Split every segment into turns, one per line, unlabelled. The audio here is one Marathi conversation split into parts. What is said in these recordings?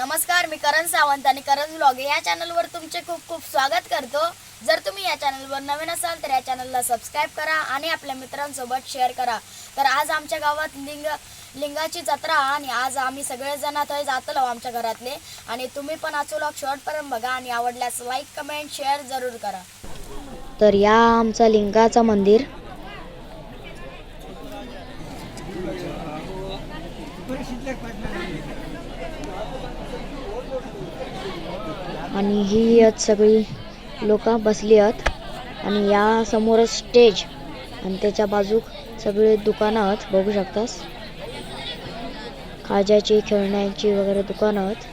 नमस्कार मी करण सावंत आणि करण ब्लॉग या चॅनलवर तुमचे खूप खूप स्वागत करतो. जर तुम्ही या चॅनलवर नवीन असाल तर या चॅनलला सबस्क्राईब करा आणि आपल्या मित्रांसोबत शेअर करा. तर आज आमच्या गावात लिंग लिंगाची जत्रा आणि आज आम्ही सगळेजण थंय जातलो आमच्या घरातले. आणि तुम्ही पण आजचा शॉर्टपर्यंत बघा आणि आवडल्यास लाईक कमेंट शेअर जरूर करा.
तर या आमचा लिंगाचं मंदिर. आणि ही आहेत सगळी लोक बसली आहेत. आणि या समोर स्टेज आणि त्याच्या बाजूक सगळे दुकानं आहेत. बघू शकतास. खाज्याची खेळण्याची वगैरे दुकानं आहेत.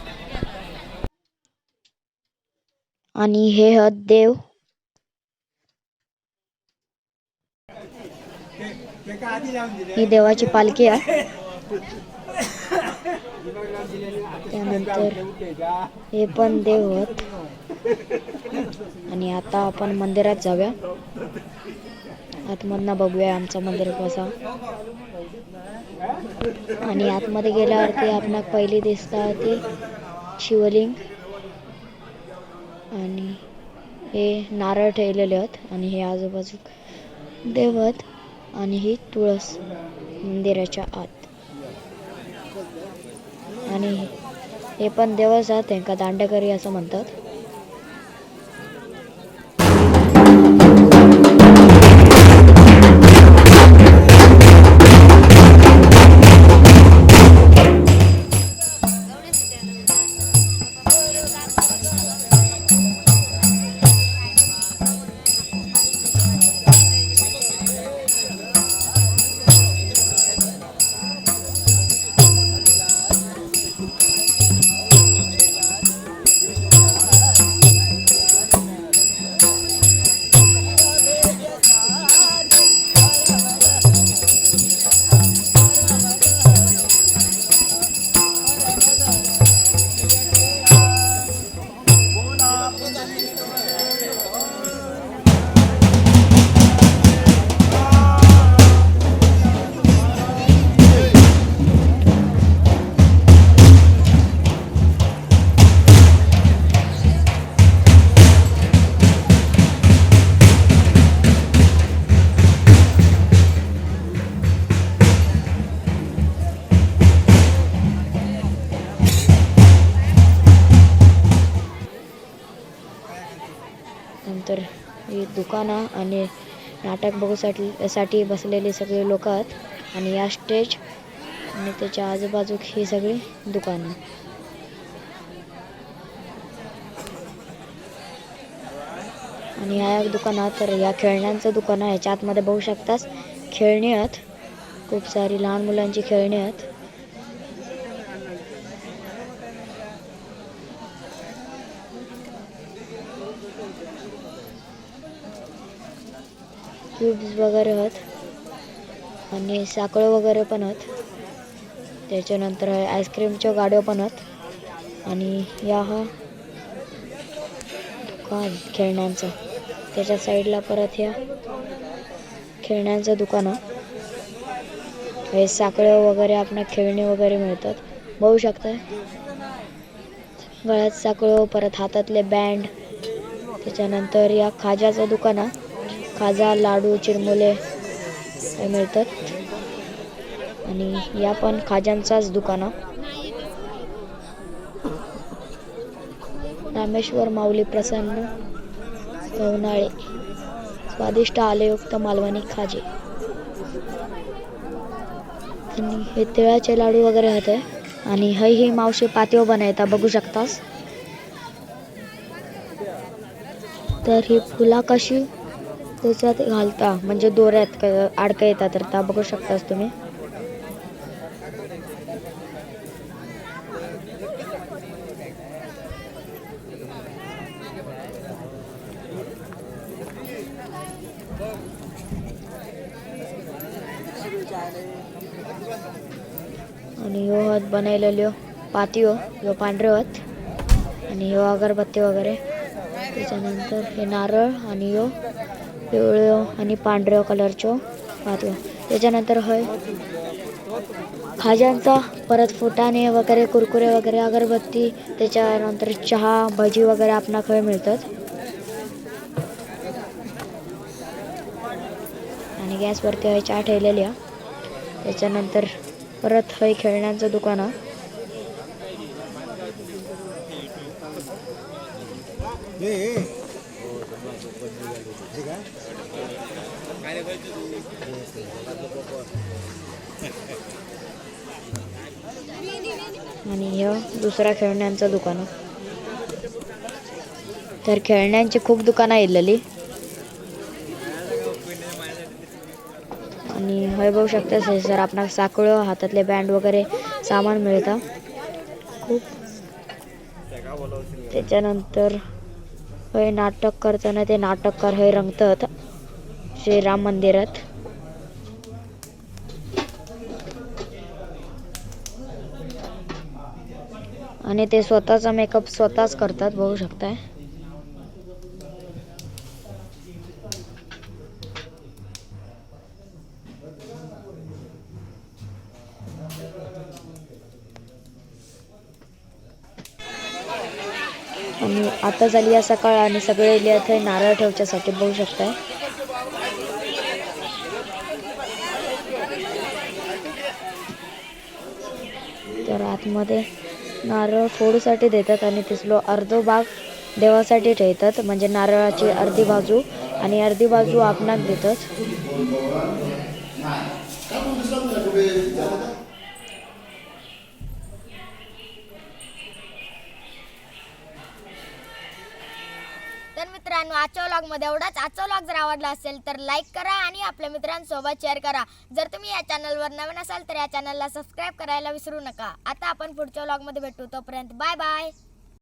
आणि हे आहेत देव. ही देवाची पालखी आहे. त्यानंतर हे पण देव आणि आता आपण मंदिरात जाऊया. आतमधनं बघूया आमचं मंदिर कसा. आणि आतमध्ये गेल्यावरती आपणाक पहिली दिसता ते शिवलिंग. आणि हे नारळ ठेवलेले आहेत आणि हे आजूबाजू देवत आणि ही तुळस मंदिराच्या आत. आणि हे पण देवच आहेत त्यांका दांडेकरी असं म्हणतात. दुकानं आणि नाटक बघूसाठी साठी बसलेले सगळे लोक आहेत. आणि या स्टेज आणि त्याच्या आजूबाजूक ही सगळी दुकानं. आणि ह्या दुकानात तर या खेळण्यांचं दुकान आहे. ह्याच्या आतमध्ये बघू शकतास खेळणी आहेत. खूप सारी लहान मुलांची खेळणी आहेत. क्यूब्स वगैरे आहेत आणि साखळं वगैरे पण आहेत त्याच्यानंतर आईस्क्रीमच्या गाड्या पण आहेत आणि या हा दुकान खेळण्यांचं. त्याच्या साईडला परत ह्या खेळण्यांचं दुकान. हे साकळं वगैरे आपण खेळणी वगैरे मिळतात. बघू शकता गळ्यात साखळं परत हातातले बँड त्याच्यानंतर या खाज्याचं दुकान. आहे खाजा लाडू चिरमुले हे मिळतात. आणि या पण खाज्यांचाच दुकान रामेश्वर माऊली प्रसन्न गवनाळे स्वादिष्ट आलेयुक्त मालवणी खाजे. आणि हे तिळाचे लाडू वगैरे होते आणि हय ही मावशी पातीव बनवता बघू शकतास. तर ही फुला कशी त्याच्यात घालता. म्हणजे दोऱ्यात अडका येतात. तर त्या बघू शकतास तुम्ही. आणि ह्यो हत बनवलेल्यो पातयो हो, ह्यो पांढऱ्यो हत. आणि ह्यो अगरबत्ती वगैरे. त्याच्यानंतर हे नारळ आणि ह्यो पिवळ्यो आणि पांढऱ्या कलरच्यो पातयो त्याच्यानंतर हय खाज्यांचा परत फुटाणे वगैरे कुरकुरे वगैरे अगरबत्ती त्याच्यानंतर चहा भजी वगैरे आपणा खय मिळतात. आणि गॅसवरती हय चहा ठेवलेली आहे त्याच्यानंतर परत हय खेळण्यांचं दुकान. आहे आणि हे दुसरा खेळण्यांचं दुकान. आहे. तर खेळण्यांची खूप दुकानं येलेली आणि हे बघू शकता सर आपणाक साकळ हातातले बँड वगैरे सामान मिळतं. खूप. त्याच्यानंतर हय नाटक करताना ते नाटककार हय रंगतात. श्रीराम मंदिरात. आणि ते स्वतःचा मेकअप स्वतःच करतात बघू शकताय. आता झाली आहे सकाळ आणि सगळे इले इथे नारळ ठेवच्यासाठी बघू शकताय. तर आतमध्ये नारळ फोडूसाठी देतात आणि तिसलो अर्धो भाग देवासाठी ठेवतात. म्हणजे नारळाची अर्धी बाजू आणि अर्धी बाजू आपणाक देतात.
तर मित्रांनो आजच्या व्लॉगमध्ये एवढाच. आजचा व्लॉग जर आवडला असेल तर लाईक करा आणि आपल्या मित्रांसोबत शेअर करा. जर तुम्ही या चॅनलवर नवीन असाल तर या चॅनलला सबस्क्राईब करायला विसरू नका. आता आपण पुढच्या व्लॉगमध्ये भेटू. तोपर्यंत बाय बाय